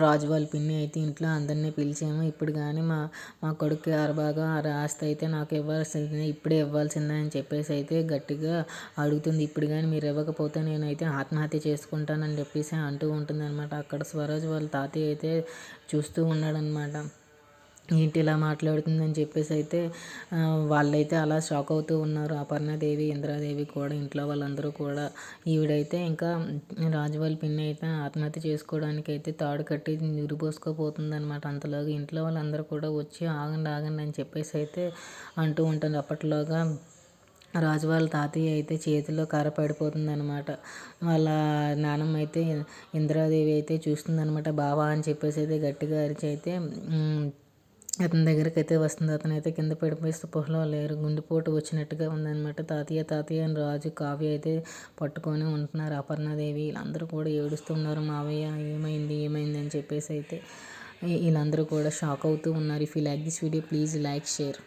రాజు వాళ్ళ పిన్ని అయితే ఇంట్లో అందరినీ పిలిచాము ఇప్పుడు కానీ మా మా కొడుకు అరబాగా ఆస్తి అయితే నాకు ఇవ్వాల్సింది ఇప్పుడే ఇవ్వాల్సిందే అని చెప్పేసి అయితే గట్టిగా అడుగుతుంది. ఇప్పుడు కానీ మీరు ఇవ్వకపోతే నేనైతే ఆత్మహత్య చేసుకుంటానని చెప్పేసి అంటూ ఉంటుంది అనమాట అక్కడ స్వరాజ్ వాళ్ళ తాతయ్య అయితే చూస్తూ ఉన్నాడనమాట ఏంటి ఇలా మాట్లాడుతుందని చెప్పేసి అయితే వాళ్ళైతే అలా షాక్ అవుతూ ఉన్నారు. అపర్ణాదేవి ఇంద్రాదేవి కూడా ఇంట్లో వాళ్ళందరూ కూడా. ఈవిడైతే ఇంకా రాజు వాళ్ళ పిన్ని అయితే ఆత్మహత్య చేసుకోవడానికి అయితే తాడు కట్టి నిరుపోసుకోపోతుంది అనమాట అంతలోగా ఇంట్లో వాళ్ళందరూ కూడా వచ్చి ఆగండి ఆగండి అని చెప్పేసి అయితే అంటూ ఉంటుంది అప్పట్లోగా రాజు వాళ్ళ తాతయ్య అయితే చేతిలో కర్ర పడిపోతుంది అనమాట వాళ్ళ నానమ్మ అయితే ఇంద్రాదేవి అయితే చూస్తుంది అనమాట బావా అని చెప్పేసి అయితే గట్టిగా అరిచి అయితే అతని దగ్గరికి అయితే వస్తుంది. అతను అయితే కింద పడిపోయి స్పృహలో లేరు. గుండెపోటు వచ్చినట్టుగా ఉందన్నమాట. తాతయ్య తాతయ్య అని రాజు కావ్య అయితే పట్టుకొని ఉంటున్నారు. అపర్ణాదేవి వీళ్ళందరూ కూడా ఏడుస్తున్నారు. మావయ్య ఏమైంది? ఏమైంది? అని చెప్పేసి అయితే వీళ్ళందరూ కూడా షాక్ అవుతూ ఉన్నారు. If you like this video please like share